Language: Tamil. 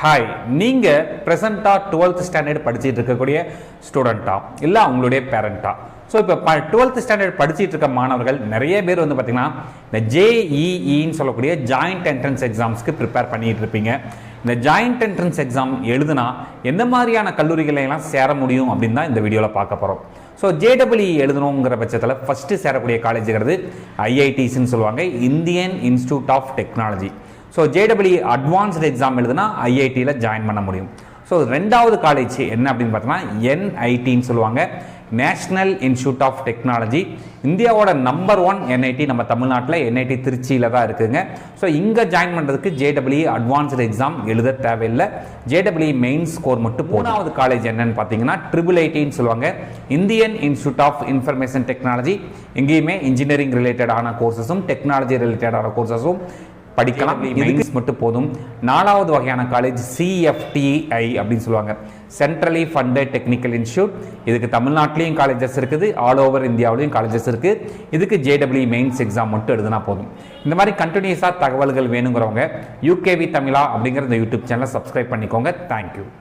ஹாய் நீங்கள் ப்ரெசண்ட்டாக டுவெல்த் ஸ்டாண்டர்ட் படிச்சுட்டு இருக்கக்கூடிய ஸ்டூடெண்ட்டா இல்லை அவங்களுடைய பேரண்ட்டா ஸோ இப்போ ப டுவெல்த் ஸ்டாண்டர்ட் படிச்சிட்டு இருக்க மாணவர்கள் நிறைய பேர் வந்து பார்த்தீங்கன்னா இந்த ஜேஇஇன்னு சொல்லக்கூடிய ஜாயிண்ட் என்ட்ரன்ஸ் எக்ஸாம்ஸ்க்கு ப்ரிப்பேர் பண்ணிகிட்டு இருப்பீங்க. இந்த ஜாயிண்ட் என்ட்ரன்ஸ் எக்ஸாம் எழுதுனா எந்த மாதிரியான கல்லூரிகளையெல்லாம் சேர முடியும் அப்படின்னு தான் இந்த வீடியோவில் பார்க்க போகிறோம் ஸோ ஜேடபிள்இ எழுதணுங்கிற பட்சத்தில் ஃபஸ்ட்டு சேரக்கூடிய காலேஜுங்கிறது ஐஐடிஸ்ன்னு சொல்லுவாங்க. Indian institute of technology. So J double E advanced exam எழுதுனா ஐஐடியில் ஜாயின் பண்ண முடியும். ஸோ ரெண்டாவது காலேஜ் என்ன அப்படின்னு பார்த்தோன்னா என்ஐடின்னு சொல்லுவாங்க. நேஷ்னல் இன்ஸ்டியூட் ஆஃப் டெக்னாலஜி இந்தியாவோட நம்பர் ஒன் என்ஐடி நம்ம தமிழ்நாட்டில் என்ஐடி திருச்சியில் தான் இருக்குதுங்க ஸோ இங்கே ஜாயின் பண்ணுறதுக்கு ஜேடபிள்இ அட்வான்ஸ்டு எக்ஸாம் எழுத தேவையில்லை. ஜேடபிள்இ மெயின் ஸ்கோர் மட்டும் மூணாவது காலேஜ் என்னன்னு பார்த்தீங்கன்னா ட்ரிபிள் ஐடின்னு சொல்லுவாங்க. Indian institute of information technology எங்கேயுமே இன்ஜினியரிங் ரிலேட்டடான கோர்சஸும் டெக்னாலஜி ரிலேட்டடான கோர்சஸும் படிக்கலாம். மெயின்ஸ் மட்டும் போதும். நாலாவது வகையான காலேஜ் சிஎஃப்டிஐ அப்படின்னு சொல்லுவாங்க. சென்ட்ரலி ஃபண்டட் டெக்னிக்கல் இன்ஸ்டியூட் இதுக்கு தமிழ்நாட்டிலையும் காலேஜஸ் இருக்குது. ஆல் ஓவர் இந்தியாவிலையும் காலேஜஸ் இருக்குது இதுக்கு ஜேடபிள்யூ மெயின்ஸ் எக்ஸாம் மட்டும் எழுதினா போதும். இந்த மாதிரி கண்டினியூஸாக தகவல்கள் வேணுங்கிறவங்க யூகேவி தமிழா அப்படிங்கிற இந்த யூடியூப் சேனலை சப்ஸ்கிரைப் பண்ணிக்கோங்க. தேங்க்யூ